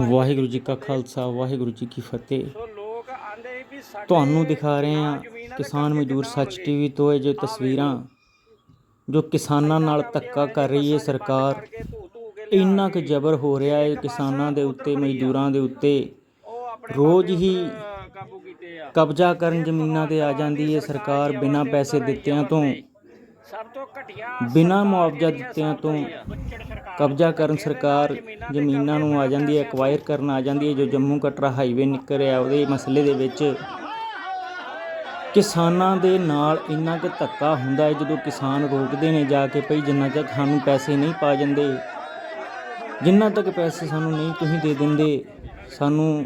ਵਾਹਿਗੁਰੂ ਜੀ ਕਾ ਖਾਲਸਾ ਵਾਹਿਗੁਰੂ ਜੀ ਕੀ ਫਤਿਹ। ਤੁਹਾਨੂੰ ਦਿਖਾ ਰਹੇ ਹਾਂ ਕਿਸਾਨ ਮਜ਼ਦੂਰ ਸੱਚ ਟੀਵੀ ਤੋਂ ਇਹ ਜੋ ਤਸਵੀਰਾਂ ਜੋ ਕਿਸਾਨਾਂ ਨਾਲ ਧੱਕਾ ਕਰ ਰਹੀ ਹੈ ਸਰਕਾਰ ਇੰਨਾ ਕੁ ਜ਼ਬਰ ਹੋ ਰਿਹਾ ਹੈ ਕਿਸਾਨਾਂ ਦੇ ਉੱਤੇ ਮਜ਼ਦੂਰਾਂ ਦੇ ਉੱਤੇ। ਰੋਜ਼ ਹੀ ਕਬਜ਼ਾ ਕਰਨ ਜ਼ਮੀਨਾਂ ਤੇ ਆ ਜਾਂਦੀ ਹੈ ਸਰਕਾਰ ਬਿਨਾਂ ਪੈਸੇ ਦਿੱਤਿਆਂ ਤੋਂ ਬਿਨਾਂ ਮੁਆਵਜ਼ਾ ਦਿੱਤਿਆਂ ਤੋਂ ਕਬਜ਼ਾ ਕਰਨ ਸਰਕਾਰ ਜ਼ਮੀਨਾਂ ਨੂੰ ਆ ਜਾਂਦੀ ਹੈ ਐਕਵਾਇਰ ਕਰਨ ਆ ਜਾਂਦੀ ਹੈ ਜੋ ਜੰਮੂ ਕਟਰਾ ਹਾਈਵੇ ਨਿਕਲ ਰਿਹਾ ਉਹਦੇ ਮਸਲੇ ਦੇ ਵਿੱਚ ਕਿਸਾਨਾਂ ਦੇ ਨਾਲ ਇੰਨਾ ਕੁ ਧੱਕਾ ਹੁੰਦਾ ਹੈ ਜਦੋਂ ਕਿਸਾਨ ਰੋਕਦੇ ਨੇ ਜਾ ਕੇ ਭਈ ਜਿੰਨਾ ਤੱਕ ਸਾਨੂੰ ਪੈਸੇ ਨਹੀਂ ਪਾ ਜਾਂਦੇ ਜਿੰਨਾ ਤੱਕ ਪੈਸੇ ਸਾਨੂੰ ਨਹੀਂ ਤੁਸੀਂ ਦੇ ਦਿੰਦੇ ਸਾਨੂੰ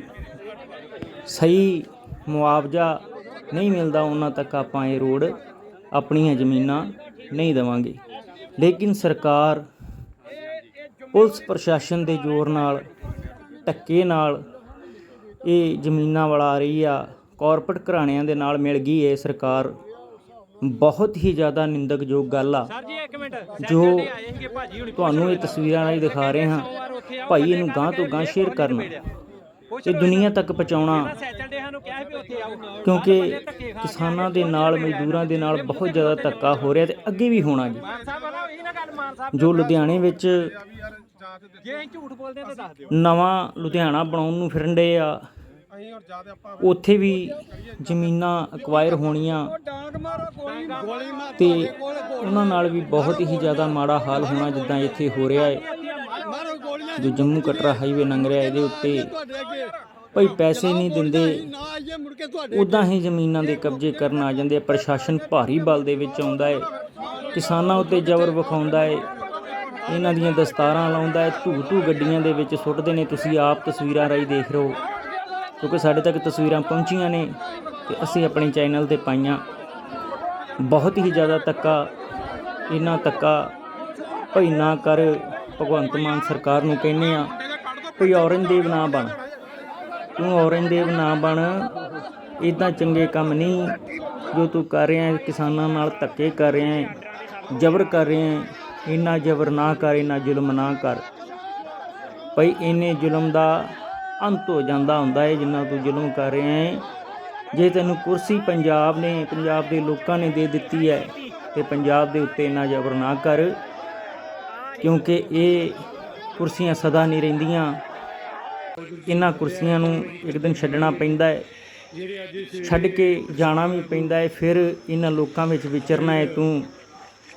ਸਹੀ ਮੁਆਵਜ਼ਾ ਨਹੀਂ ਮਿਲਦਾ ਉਹਨਾਂ ਤੱਕ ਆਪਾਂ ਇਹ ਰੋਡ ਆਪਣੀਆਂ ਜ਼ਮੀਨਾਂ ਨਹੀਂ ਦੇਵਾਂਗੇ। ਲੇਕਿਨ ਸਰਕਾਰ ਪੁਲਿਸ ਪ੍ਰਸ਼ਾਸਨ ਦੇ ਜ਼ੋਰ ਨਾਲ ਧੱਕੇ ਨਾਲ ਇਹ ਜ਼ਮੀਨਾਂ ਵੜਾ ਰਹੀ ਆ ਕਾਰਪੋਰੇਟ ਘਰਾਣਿਆਂ ਦੇ ਨਾਲ ਮਿਲ ਗਈ ਹੈ ਸਰਕਾਰ। ਬਹੁਤ ਹੀ ਜ਼ਿਆਦਾ ਨਿੰਦਕਯੋਗ ਗੱਲ ਆ। ਸਰ ਜੀ ਤੁਹਾਨੂੰ ਇਹ ਤਸਵੀਰਾਂ ਰਾਹੀਂ ਦਿਖਾ ਰਹੇ ਹਾਂ। ਭਾਈ ਇਹਨੂੰ ਗਾਂ ਤੋਂ ਗਾਂ ਸ਼ੇਅਰ ਕਰਨਾ। ਇਹ ਦੁਨੀਆ ਤੱਕ ਪਹੁੰਚਾਉਣਾ। ਕਿਉਂਕਿ ਕਿਸਾਨਾਂ ਦੇ ਨਾਲ ਮਜ਼ਦੂਰਾਂ ਦੇ ਨਾਲ ਬਹੁਤ ਜ਼ਿਆਦਾ ਧੱਕਾ ਹੋ ਰਿਹਾ ਤੇ ਅੱਗੇ ਵੀ ਹੋਣਾ ਜੀ ਜੋ ਲੁਧਿਆਣੇ ਵਿੱਚ ਨਵਾਂ ਲੁਧਿਆਣਾ ਬਣਾਉਣ ਨੂੰ ਫਿਰਨ ਡੇ ਆ। ਉੱਥੇ ਵੀ ਜ਼ਮੀਨਾਂ ਅਕਵਾਇਰ ਹੋਣੀਆਂ। ਤੇ ਉਹਨਾਂ ਨਾਲ ਵੀ ਬਹੁਤ ਹੀ ਜ਼ਿਆਦਾ ਮਾੜਾ ਹਾਲ ਹੋਣਾ ਜਿੱਦਾਂ ਇੱਥੇ ਹੋ ਰਿਹਾ ਹੈ। ਜੋ ਜੰਮੂ ਕਟਰਾ ਹਾਈਵੇ ਲੰਘ ਰਿਹਾ ਇਹਦੇ ਉੱਤੇ ਭਈ ਪੈਸੇ ਨਹੀਂ ਦਿੰਦੇ। ਨਾ ਉਦਾਂ ਹੀ ਜ਼ਮੀਨਾਂ ਦੇ ਕਬਜ਼ੇ ਕਰਨ ਆ ਜਾਂਦੇ ਆ। ਪ੍ਰਸ਼ਾਸਨ ਭਾਰੀ ਬਲ ਦੇ ਵਿੱਚ ਆਉਂਦਾ ਹੈ ਕਿਸਾਨਾਂ ਉੱਤੇ ਜ਼ਬਰ ਵਿਖਾਉਂਦਾ ਹੈ ਇਹਨਾਂ ਦੀਆਂ ਦਸਤਾਰਾਂ ਲਾਉਂਦਾ ਹੈ ਧੂ ਧੂ ਗੱਡੀਆਂ ਦੇ ਵਿੱਚ ਸੁੱਟਦੇ ਨੇ। ਤੁਸੀਂ ਆਪ ਤਸਵੀਰਾਂ ਰਾਹੀਂ ਦੇਖ ਰਹੇ ਹੋ। ਕਿਉਂਕਿ ਸਾਡੇ ਤੱਕ ਤਸਵੀਰਾਂ ਪਹੁੰਚੀਆਂ ਨੇ ਤੇ ਅਸੀਂ ਆਪਣੇ ਚੈਨਲ ਤੇ ਪਾਈਆਂ। ਬਹੁਤ ਹੀ ਜ਼ਿਆਦਾ ਤੱਕਾ ਇਹਨਾਂ ਤੱਕਾ ਭਈ ਨਾ ਕਰ। ਭਗਵੰਤ ਮਾਨ ਸਰਕਾਰ ਨੂੰ ਕਹਿੰਦੇ ਆ ਭਈ ਔਰੰਗਜ਼ੇਬ ਨਾ ਬਣ। ਤੂੰ ਔਰੰਗਜ਼ੇਬ ਨਾ ਬਣ। ਇਦਾਂ ਚੰਗੇ ਕੰਮ ਨਹੀਂ ਜੋ ਤੂੰ ਕਰ ਰਿਹਾ ਹੈ, ਕਿਸਾਨਾਂ ਨਾਲ ਧੱਕੇ ਕਰ ਰਿਹਾ ਹੈ, ਜ਼ਬਰ ਕਰ ਰਿਹਾ ਹੈ, ਇੰਨਾ ਜ਼ਬਰ ਨਾ ਕਰ, ਇੰਨਾ ਜ਼ੁਲਮ ਨਾ ਕਰ। ਭਈ ਇੰਨੇ ਜ਼ੁਲਮ ਦਾ ਅੰਤ ਹੋ ਜਾਂਦਾ ਹੁੰਦਾ ਹੈ, ਜਿੰਨਾ ਤੂੰ ਜ਼ੁਲਮ ਕਰ ਰਿਹਾ ਹੈ। ਜੇ ਤੈਨੂੰ ਕੁਰਸੀ ਪੰਜਾਬ ਨੇ, ਪੰਜਾਬ ਦੇ ਲੋਕਾਂ ਨੇ ਦੇ ਦਿੱਤੀ ਹੈ, ਤੇ ਪੰਜਾਬ ਦੇ ਉੱਤੇ ਇੰਨਾ ਜ਼ਬਰ ਨਾ ਕਰ, ਕਿਉਂਕਿ ਇਹ ਕੁਰਸੀਆਂ ਸਦਾ ਨਹੀਂ ਰਹਿੰਦੀਆਂ। ਇਹਨਾਂ ਕੁਰਸੀਆਂ ਨੂੰ ਇੱਕ ਦਿਨ ਛੱਡਣਾ ਪੈਂਦਾ ਹੈ। ਛੱਡ ਕੇ ਜਾਣਾ ਵੀ ਪੈਂਦਾ ਹੈ। ਫਿਰ ਇਹਨਾਂ ਲੋਕਾਂ ਵਿੱਚ ਵਿਚਰਨਾ ਹੈ। ਤੂੰ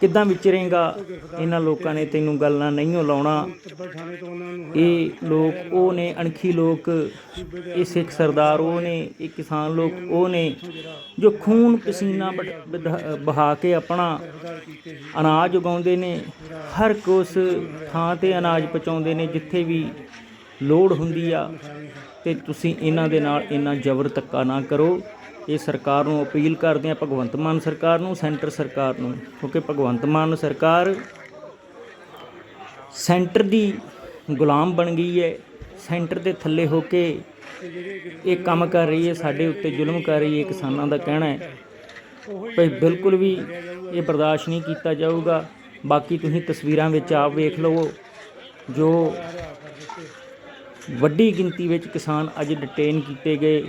ਕਿੱਦਾਂ ਵਿਚਰੇਗਾ? ਇਹਨਾਂ ਲੋਕਾਂ ਨੇ ਤੈਨੂੰ ਗੱਲਾਂ ਨਹੀਂ ਲਾਉਣਾ। ਇਹ ਲੋਕ, ਉਹ ਨੇ ਅਣਖੀ ਲੋਕ, ਇਹ ਸਿੱਖ ਸਰਦਾਰ, ਉਹ ਨੇ, ਇਹ ਕਿਸਾਨ ਲੋਕ, ਉਹ ਨੇ ਜੋ ਖੂਨ ਪਸੀਨਾ ਬਹਾ ਕੇ ਆਪਣਾ ਅਨਾਜ ਉਗਾਉਂਦੇ ਨੇ, ਹਰ ਕੋਸ ਥਾਂ ਤੇ ਅਨਾਜ ਪਹੁੰਚਾਉਂਦੇ ਨੇ, ਜਿੱਥੇ ਵੀ ਲੋੜ ਹੁੰਦੀ ਆ ਤੇ ਤੁਸੀਂ ਇਹਨਾਂ ਦੇ ਨਾਲ ਇੰਨਾ ਜ਼ਬਰ ਧੱਕਾ ਨਾ ਕਰੋ। ਇਹ ਸਰਕਾਰ ਨੂੰ ਅਪੀਲ ਕਰਦੇ ਆ, ਭਗਵੰਤ ਮਾਨ ਸਰਕਾਰ ਨੂੰ, ਸੈਂਟਰ ਸਰਕਾਰ ਨੂੰ, ਕਿਉਂਕਿ ਭਗਵੰਤ ਮਾਨ ਸਰਕਾਰ ਸੈਂਟਰ ਦੀ ਗੁਲਾਮ ਬਣ ਗਈ ਹੈ। ਸੈਂਟਰ ਦੇ ਥੱਲੇ ਹੋ ਕੇ ਇਹ ਕੰਮ ਕਰ ਰਹੀ ਹੈ, ਸਾਡੇ ਉੱਤੇ ਜ਼ੁਲਮ ਕਰ ਰਹੀ ਹੈ, ਕਿਸਾਨਾਂ ਦਾ ਕਹਿਣਾ ਹੈ। ਭਈ ਬਿਲਕੁਲ ਵੀ ਇਹ ਬਰਦਾਸ਼ਤ ਨਹੀਂ ਕੀਤਾ ਜਾਊਗਾ। ਬਾਕੀ ਤੁਸੀਂ ਤਸਵੀਰਾਂ ਵਿੱਚ ਆਪ ਵੇਖ ਲਵੋ, ਜੋ ਵੱਡੀ ਗਿਣਤੀ ਵਿੱਚ ਕਿਸਾਨ ਅੱਜ ਡਿਟੇਨ ਕੀਤੇ ਗਏ।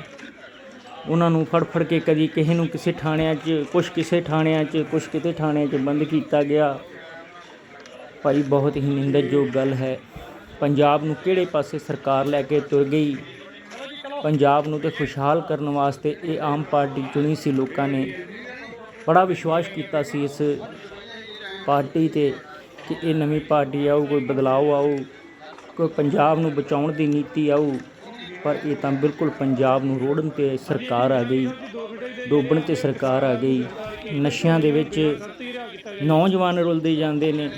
ਉਹਨਾਂ ਨੂੰ ਫੜ ਫੜ ਕੇ ਕਦੀ ਕਿਸੇ ਨੂੰ ਕਿਸੇ ਥਾਣਿਆਂ 'ਚ, ਕੁਛ ਕਿਸੇ ਥਾਣਿਆਂ 'ਚ, ਕੁਛ ਕਿਤੇ ਥਾਣਿਆਂ 'ਚ ਬੰਦ ਕੀਤਾ ਗਿਆ। ਭਾਈ, ਬਹੁਤ ਹੀ ਨਿੰਦਣਯੋਗ ਗੱਲ ਹੈ। ਪੰਜਾਬ ਨੂੰ ਕਿਹੜੇ ਪਾਸੇ ਸਰਕਾਰ ਲੈ ਕੇ ਤੁਰ ਗਈ? ਪੰਜਾਬ ਨੂੰ ਤੇ ਖੁਸ਼ਹਾਲ ਕਰਨ ਵਾਸਤੇ ਇਹ ਆਮ ਪਾਰਟੀ ਚੁਣੀ ਸੀ ਲੋਕਾਂ ਨੇ। ਬੜਾ ਵਿਸ਼ਵਾਸ ਕੀਤਾ ਸੀ ਇਸ ਪਾਰਟੀ ਤੇ ਕਿ ਇਹ ਨਵੀਂ ਪਾਰਟੀ ਆਊ, ਕੋਈ ਬਦਲਾਅ ਆਊ। ਕੋਈ ਪੰਜਾਬ ਨੂੰ ਬਚਾਉਣ ਦੀ ਨੀਤੀ ਆਊ, ਪਰ ਇਹ ਤਾਂ ਬਿਲਕੁਲ ਪੰਜਾਬ ਨੂੰ ਰੋੜਨ ਤੇ ਸਰਕਾਰ ਆ ਗਈ, ਡੋਬਣ ਤੇ ਸਰਕਾਰ ਆ ਗਈ। ਨਸ਼ਿਆਂ ਦੇ ਵਿੱਚ ਨੌਜਵਾਨ ਰੁਲਦੇ ਜਾਂਦੇ ਨੇ।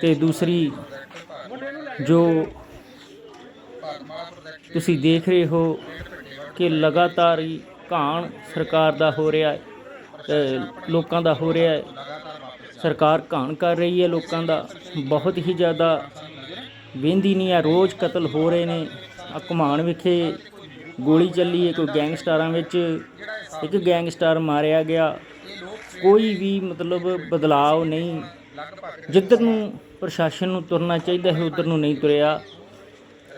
ਤੇ ਦੂਸਰੀ, ਜੋ ਤੁਸੀਂ ਦੇਖ ਰਹੇ ਹੋ ਕਿ ਲਗਾਤਾਰ ਹੀ ਘਾਣ ਸਰਕਾਰ ਦਾ ਹੋ ਰਿਹਾ ਹੈ ਲੋਕਾਂ ਦਾ ਹੋ ਰਿਹਾ ਹੈ। ਸਰਕਾਰ ਘਾਣ ਕਰ ਰਹੀ ਹੈ ਲੋਕਾਂ ਦਾ, ਬਹੁਤ ਹੀ ਜ਼ਿਆਦਾ ਵੇਂਦੀ ਨਹੀਂ ਆ, ਰੋਜ਼ ਕਤਲ ਹੋ ਰਹੇ ਨੇ। ਆ ਘੁਮਾਣ ਵਿਖੇ ਗੋਲੀ ਚੱਲੀ ਹੈ, ਕੋਈ ਗੈਂਗਸਟਰਾਂ ਵਿੱਚ ਇੱਕ ਗੈਂਗਸਟਰ ਮਾਰਿਆ ਗਿਆ। ਕੋਈ ਵੀ ਮਤਲਬ ਬਦਲਾਅ ਨਹੀਂ। ਜਿੱਧਰ ਨੂੰ ਪ੍ਰਸ਼ਾਸਨ ਨੂੰ ਤੁਰਨਾ ਚਾਹੀਦਾ ਹੈ, ਉਧਰ ਨੂੰ ਨਹੀਂ ਤੁਰਿਆ।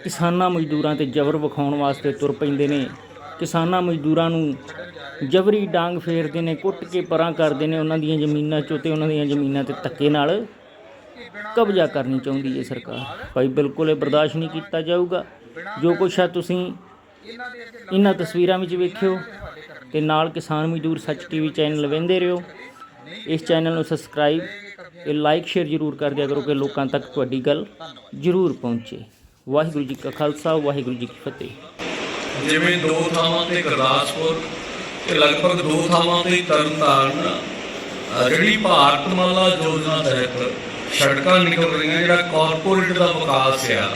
ਕਿਸਾਨਾਂ ਮਜ਼ਦੂਰਾਂ ਤੇ ਜ਼ਬਰ ਵਿਖਾਉਣ ਵਾਸਤੇ ਤੁਰ ਪੈਂਦੇ ਨੇ। ਕਿਸਾਨਾਂ ਮਜ਼ਦੂਰਾਂ ਨੂੰ ਜਬਰੀ ਡਾਂਗ ਫੇਰਦੇ ਨੇ, ਕੁੱਟ ਕੇ ਪਰਾਂ ਕਰਦੇ ਨੇ। ਉਹਨਾਂ ਦੀਆਂ ਜ਼ਮੀਨਾਂ ਚੋਂ ਤੇ ਉਹਨਾਂ ਦੀਆਂ ਜ਼ਮੀਨਾਂ ਤੇ ਧੱਕੇ ਨਾਲ ਕਬਜ਼ਾ ਕਰਨੀ ਚਾਹੁੰਦੀ ਹੈ ਸਰਕਾਰ। ਭਾਈ, ਬਿਲਕੁਲ ਇਹ ਬਰਦਾਸ਼ਤ ਨਹੀਂ ਕੀਤਾ ਜਾਊਗਾ। ਜੋ ਕੁਛ ਆ ਤੁਸੀਂ ਇਹਨਾਂ ਤਸਵੀਰਾਂ ਵਿੱਚ ਵੇਖਿਓ ਤੇ ਨਾਲ ਕਿਸਾਨ ਮਜ਼ਦੂਰ ਸੱਚ ਟੀਵੀ ਚੈਨਲ ਵੇਂਦੇ ਰਹੋ। ਇਸ ਚੈਨਲ ਨੂੰ ਸਬਸਕ੍ਰਾਈਬ ਤੇ ਲਾਈਕ, ਸ਼ੇਅਰ ਜ਼ਰੂਰ ਕਰ ਦਿਆ ਕਰੋ ਕਿ ਲੋਕਾਂ ਤੱਕ ਤੁਹਾਡੀ ਗੱਲ ਜ਼ਰੂਰ ਪਹੁੰਚੇ। ਵਾਹਿਗੁਰੂ ਜੀ ਕਾ ਖਾਲਸਾ, ਵਾਹਿਗੁਰੂ ਜੀ ਕੀ ਫਤਿਹ। ਜਿਵੇਂ ਦੋ ਥਾਵਾਂ ਤੇ ਗੁਰਦਾਸਪੁਰ ਤੇ ਲਗਭਗ ਦੋ ਥਾਵਾਂ ਤੇ ਤਰਨਤਾਰਨ ਜਿਹੜੀ ਭਾਰਤਮਾਲਾ ਯੋਜਨਾ ਤਹਿਤ ਸੜਕਾਂ ਨਿਕਲ ਰਹੀਆਂ ਜਿਹੜਾ ਕਾਰਪੋਰੇਟ ਦਾ ਵਿਕਾਸ ਆ,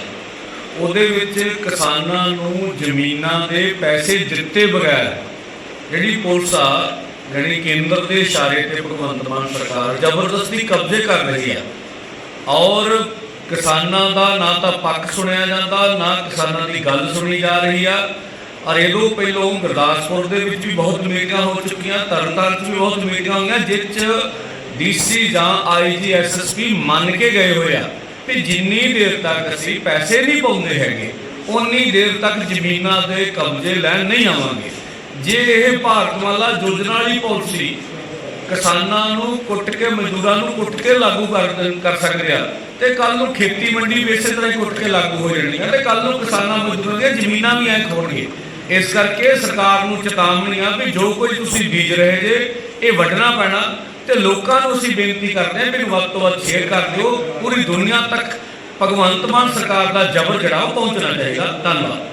ਉਹਦੇ ਵਿੱਚ ਕਿਸਾਨਾਂ ਨੂੰ ਜ਼ਮੀਨਾਂ ਦੇ ਪੈਸੇ ਦਿੱਤੇ ਬਗੈਰ ਜਿਹੜੀ ਪੁਲਿਸ ਆ ਜਿਹੜੀ ਕੇਂਦਰ ਦੇ ਇਸ਼ਾਰੇ ਤੇ ਭਗਵੰਤ ਮਾਨ ਸਰਕਾਰ ਜ਼ਬਰਦਸਤੀ ਕਬਜ਼ੇ ਕਰ ਰਹੀ ਆ। ਔਰ ਕਿਸਾਨਾਂ ਦਾ ਨਾ ਤਾਂ ਪੱਖ ਸੁਣਿਆ ਜਾਂਦਾ, ਨਾ ਕਿਸਾਨਾਂ ਦੀ ਗੱਲ ਸੁਣੀ ਜਾ ਰਹੀ ਆ। ਔਰ ਇਹਦੋਂ ਪਹਿਲੋਂ ਗੁਰਦਾਸਪੁਰ ਦੇ ਵਿੱਚ ਵੀ ਬਹੁਤ ਮੀਟਿੰਗਾਂ ਹੋ ਚੁੱਕੀਆਂ, ਤਰਨਤਾਰਨ 'ਚ ਵੀ ਬਹੁਤ ਮੀਟਿੰਗਾਂ ਹੋਈਆਂ, ਜਿਸ 'ਚ ਡੀਸੀ ਜਾਂ ਆਈਜੀ ਐਸਐਸਪੀ ਮੰਨ ਕੇ ਗਏ ਹੋਏ ਆ ਕਿ ਜਿੰਨੀ ਦੇਰ ਤੱਕ ਅਸੀਂ ਪੈਸੇ ਨਹੀਂ ਪਾਉਂਦੇ ਹੈਗੇ ਉਨੀ ਦੇਰ ਤੱਕ ਜ਼ਮੀਨਾਂ ਦੇ ਕਬਜ਼ੇ ਲੈਣ ਨਹੀਂ ਆਵਾਂਗੇ। ਜੇ ਇਹ ਭਾਰਤ ਵਾਲਾ ਯੋਜਨਾ ਵਾਲੀ ਪਾਲਿਸੀ ਕਿਸਾਨਾਂ ਨੂੰ ਕੁੱਟ ਕੇ, ਮਜ਼ਦੂਰਾਂ ਨੂੰ ਕੁੱਟ ਕੇ ਲਾਗੂ ਕਰ ਕਰ ਸਕਦੇ ਆ, ਤੇ ਕੱਲ ਨੂੰ ਖੇਤੀ ਮੰਡੀ ਵੀ ਇਸੇ ਤਰ੍ਹਾਂ ਹੀ ਕੁੱਟ ਕੇ ਲਾਗੂ ਹੋ ਜਾਣੀ ਜਾਣਗੀਆਂ ਤੇ ਕੱਲ ਨੂੰ ਕਿਸਾਨਾਂ, ਮਜ਼ਦੂਰਾਂ ਦੀਆਂ ਜ਼ਮੀਨਾਂ ਵੀ ਐ ਖੋਣਗੇ। ਇਸ ਕਰਕੇ ਸਰਕਾਰ ਨੂੰ ਚੇਤਾਵਨੀ ਆ ਵੀ ਜੋ ਕੁਝ ਤੁਸੀਂ ਬੀਜ ਰਹੇ ਜੇ, ਇਹ ਵੱਢਣਾ ਪੈਣਾ। ਤੇ ਲੋਕਾਂ ਨੂੰ ਅਸੀਂ ਬੇਨਤੀ ਕਰਦੇ ਹਾਂ ਵੀ ਵੱਧ ਤੋਂ ਵੱਧ ਸ਼ੇਅਰ ਕਰ ਦਿਓ। ਪੂਰੀ ਦੁਨੀਆ ਤੱਕ ਭਗਵੰਤ ਮਾਨ ਸਰਕਾਰ ਦਾ ਜ਼ਬਰ ਜਿਹੜਾ ਉਹ ਪਹੁੰਚਣਾ ਚਾਹੀਦਾ। ਧੰਨਵਾਦ।